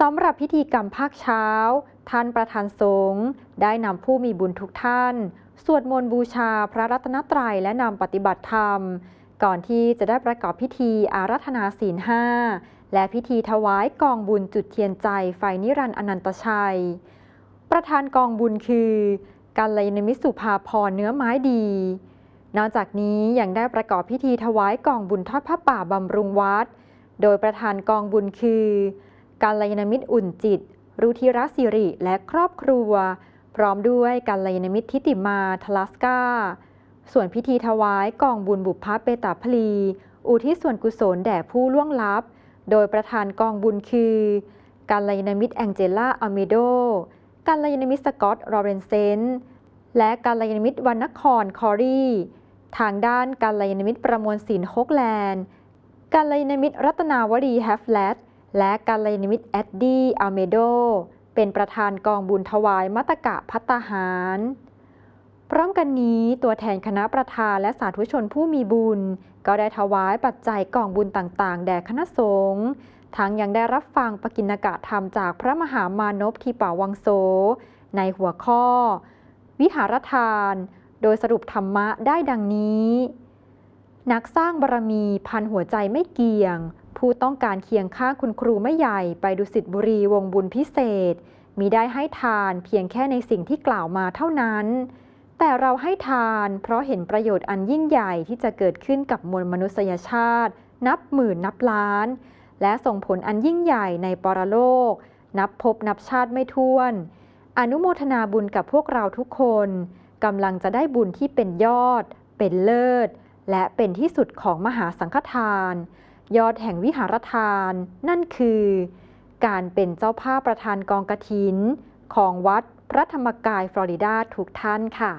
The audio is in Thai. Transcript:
สำหรับพิธีกรรมภาคเช้า ท่านประธานสงฆ์ได้นำผู้มีบุญทุกท่าน สวดมนต์บูชาพระรัตนตรัยและนำปฏิบัติธรรม ก่อนที่จะได้ประกอบพิธีอารัธนาศีลห้าและพิธีถวายกองบุญจุดเทียนใจไฟนิรันดร์อนันตชัย ประธานกองบุญคือกัลยาณมิตรสุภาพรเนื้อไม้ดี นอกจากนี้ยังได้ประกอบพิธีถวายกองบุญทอดผ้าป่าบำรุงวัด โดยประธานกองบุญคือ กัลยามิตรอุ่นจิต รุธิรศิริและครอบครัว พร้อมด้วยกัลยามิตรทิติมาทลัสกาส่วนพิธีถวายกองบุญบุพพเปตาพลี อุทิศส่วนกุศลแด่ผู้ล่วงลับ โดยประธานกองบุญคือกัลยามิตรแองเจล่าอเมโดกัลยามิตรสกอตต์ลอเรนเซนและกัลยามิตรวรรณครคอรีทางด้านกัลยามิตรประมวลศิลป์โฮกแลนด์กัลยามิตรรัตนาวดีแฮฟแลต และกัลยาณมิตรแอดดี้อัลเมโด เป็นประธานกองบุญถวายมัตตกะพัตตาหาร พร้อมกันนี้ตัวแทนคณะประธานและสาธุชนผู้มีบุญ ก็ได้ถวายปัจจัยกองบุญต่างๆ แด่คณะสงฆ์ทั้งยังได้รับฟังปกิณกะธรรมจากพระมหามานพทีป่าวังโส ในหัวข้อ วิหารทาน โดยสรุปธรรมะได้ดังนี้ นักสร้างบารมีพันหัวใจไม่เกี่ยง ผู้ต้องการเคียงข้างคุณครูไม่ใหญ่ไปดุสิตบุรีวงบุญพิเศษ มีได้ให้ทานเพียงแค่ในสิ่งที่กล่าวมาเท่านั้น แต่เราให้ทานเพราะเห็นประโยชน์อันยิ่งใหญ่ที่จะเกิดขึ้นกับมวลมนุษยชาติ นับหมื่นนับล้าน และส่งผลอันยิ่งใหญ่ในปรโลก นับพบนับชาติไม่ท้วน อนุโมทนาบุญกับพวกเราทุกคนกำลังจะได้บุญที่เป็นยอด เป็นเลิศ และเป็นที่สุดของมหาสังฆทาน ยอดแห่งวิหารทาน นั่นคือ การเป็นเจ้าภาพประธานกองกระถิน ของวัดพระธรรมกายฟลอริดาทุกท่านค่ะ